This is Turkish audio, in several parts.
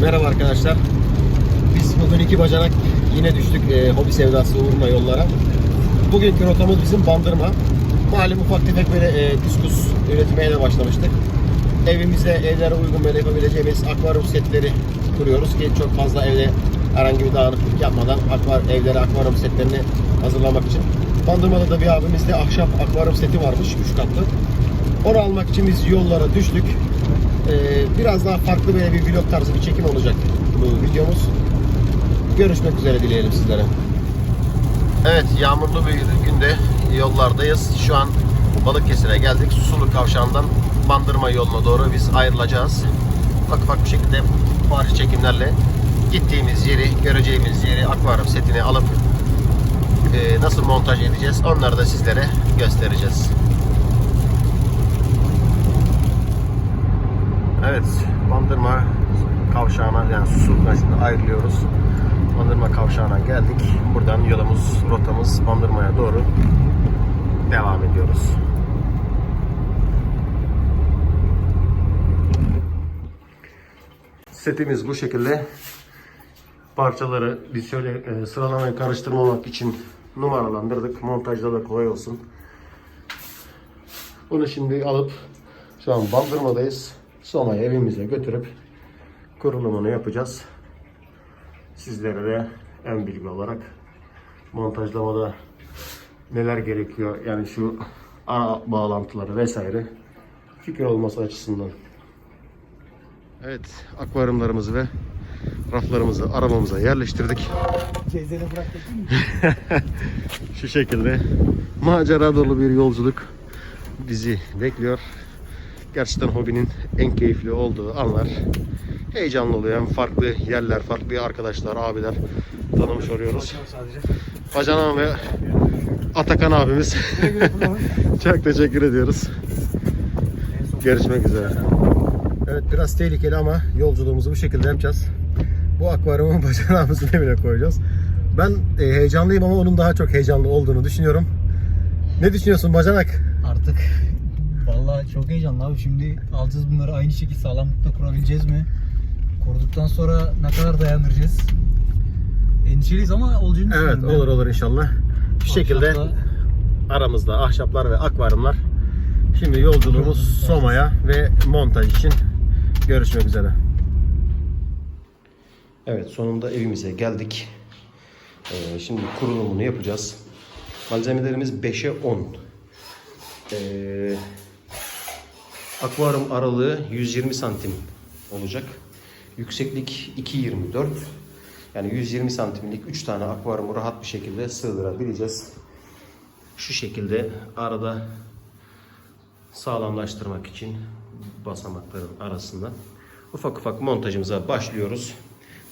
Merhaba arkadaşlar. Biz bugün iki bacanak yine düştük e, hobi sevdası uğruna yollara. Bugünkü rotamız bizim Bandırma. Malum ufak tefek böyle e, kuskus üretmeye de başlamıştık. Evimize, evlere uygun böyle yapabileceğimiz akvaryum setleri kuruyoruz ki çok fazla evde herhangi bir dağınıklık yapmadan akvar, evlere akvaryum setlerini hazırlamak için. Bandırma'da da bir abimizde ahşap akvaryum seti varmış 3 katlı. Onu almak için biz yollara düştük. Ee, biraz daha farklı böyle bir vlog tarzı bir çekim olacak bu videomuz. Görüşmek üzere dileyelim sizlere. Evet yağmurlu bir günde yollardayız. Şu an Balıkesir'e geldik. Susulu Kavşağı'ndan Bandırma yoluna doğru biz ayrılacağız. Ufak ufak bir şekilde parça çekimlerle gittiğimiz yeri, göreceğimiz yeri, akvaryum setini alıp e, nasıl montaj edeceğiz onları da sizlere göstereceğiz. Evet, Bandırma kavşağına yani Susurluk'tan ayrılıyoruz. Bandırma kavşağına geldik. Buradan yolumuz, rotamız Bandırma'ya doğru devam ediyoruz. Setimiz bu şekilde. Parçaları biz şöyle e, sıralamayı karıştırmamak için numaralandırdık. Montajda da kolay olsun. Bunu şimdi alıp şu an bandırmadayız. Sonra evimize götürüp kurulumunu yapacağız. Sizlere de en bilgi olarak montajlamada neler gerekiyor yani şu ara bağlantıları vesaire fikir olması açısından. Evet akvaryumlarımızı ve raflarımızı arabamıza yerleştirdik. Cezene bıraktık? Şu şekilde macera dolu bir yolculuk bizi bekliyor. Gerçekten hobinin en keyifli olduğu anlar. Heyecanlı oluyor. Hem farklı yerler, farklı arkadaşlar, abiler tanımış oluyoruz. sadece. Bacanan ve Atakan abimiz. Çok teşekkür ediyoruz. Görüşmek üzere. Evet biraz tehlikeli ama yolculuğumuzu bu şekilde yapacağız. Bu akvaryumu bacanağımızın evine koyacağız. Ben e, heyecanlıyım ama onun daha çok heyecanlı olduğunu düşünüyorum. Ne düşünüyorsun bacanak? Artık vallahi çok heyecanlı abi. Şimdi alacağız bunları aynı şekilde sağlamlıkta kurabileceğiz mi? Kurduktan sonra ne kadar dayandıracağız? Endişeliyiz ama olacağını Evet düşünüyorum ben. olur olur inşallah. Şu şekilde Ahşapla- aramızda ahşaplar ve akvaryumlar. Şimdi yolculuğumuz Soma'ya ve montaj için görüşmek üzere. Evet sonunda evimize geldik. Ee, şimdi kurulumunu yapacağız. Malzemelerimiz 5'e 10. Ee, akvaryum aralığı 120 santim olacak. Yükseklik 2.24. Yani 120 santimlik 3 tane akvaryumu rahat bir şekilde sığdırabileceğiz. Şu şekilde arada sağlamlaştırmak için basamakların arasında ufak ufak montajımıza başlıyoruz.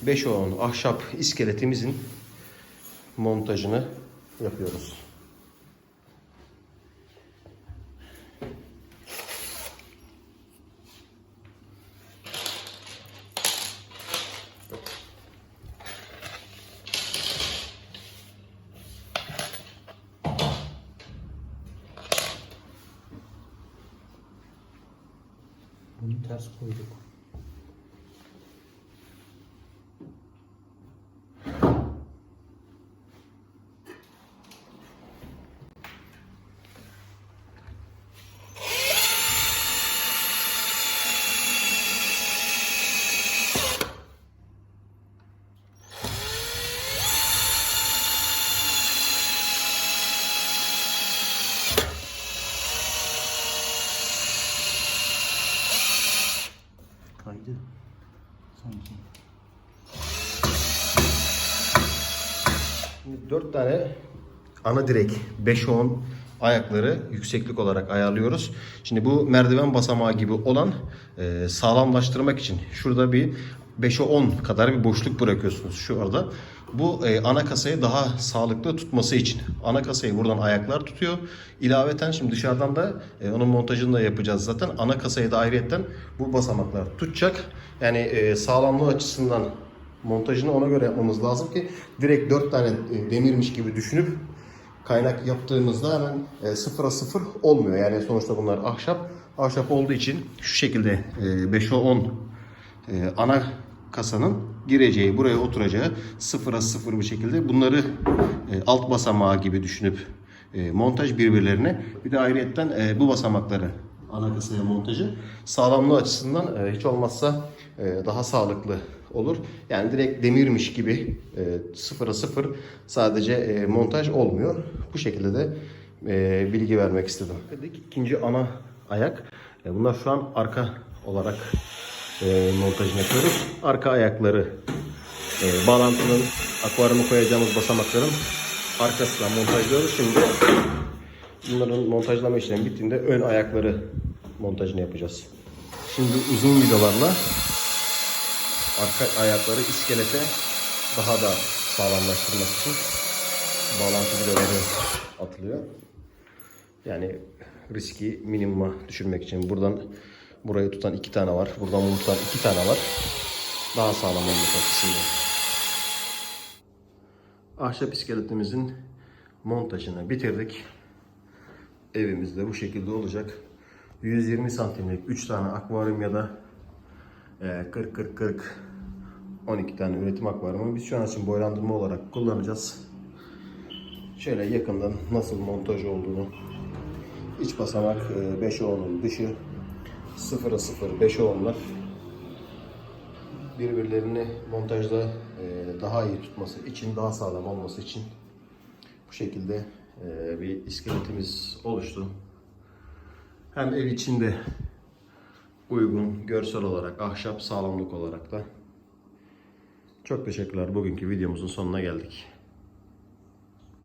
5 10 ahşap iskeletimizin montajını yapıyoruz. Ters koyduk. Şimdi 4 tane ana direk 5-10 ayakları yükseklik olarak ayarlıyoruz. Şimdi bu merdiven basamağı gibi olan e, sağlamlaştırmak için şurada bir 5'e 10 kadar bir boşluk bırakıyorsunuz şu arada. Bu e, ana kasayı daha sağlıklı tutması için. Ana kasayı buradan ayaklar tutuyor. İlaveten şimdi dışarıdan da e, onun montajını da yapacağız zaten. Ana kasayı da ayrıyetten bu basamaklar tutacak. Yani e, sağlamlığı açısından montajını ona göre yapmamız lazım ki direkt 4 tane e, demirmiş gibi düşünüp kaynak yaptığımızda hemen e, sıfıra sıfır olmuyor. Yani sonuçta bunlar ahşap. Ahşap olduğu için şu şekilde e, 5'e 10 e, ana kasanın gireceği, buraya oturacağı sıfıra sıfır bir şekilde bunları alt basamağı gibi düşünüp montaj birbirlerine bir de ayrıyetten bu basamakları ana kasaya montajı sağlamlığı açısından e, hiç olmazsa e, daha sağlıklı olur. Yani direkt demirmiş gibi e, sıfıra sıfır sadece e, montaj olmuyor. Bu şekilde de e, bilgi vermek istedim. İkinci ana ayak. E, bunlar şu an arka olarak e, montajını yapıyoruz. Arka ayakları e, bağlantının akvaryuma koyacağımız basamakların arkasına montajlıyoruz. Şimdi bunların montajlama işlemi bittiğinde ön ayakları montajını yapacağız. Şimdi uzun vidalarla arka ayakları iskelete daha da sağlamlaştırmak için bağlantı vidaları atılıyor. Yani riski minimuma düşürmek için buradan burayı tutan iki tane var. Buradan bunu tutan iki tane var. Daha sağlam olması açısından. Ahşap iskeletimizin montajını bitirdik. Evimizde bu şekilde olacak. 120 santimlik 3 tane akvaryum ya da 40-40-40 12 tane üretim akvaryumu biz şu an için boylandırma olarak kullanacağız. Şöyle yakından nasıl montaj olduğunu iç basamak 5 ohm'un dışı 0'a 0 5 ohm'lar birbirlerini montajda e, daha iyi tutması için daha sağlam olması için bu şekilde e, bir iskeletimiz oluştu. Hem ev içinde uygun görsel olarak ahşap sağlamlık olarak da çok teşekkürler. Bugünkü videomuzun sonuna geldik.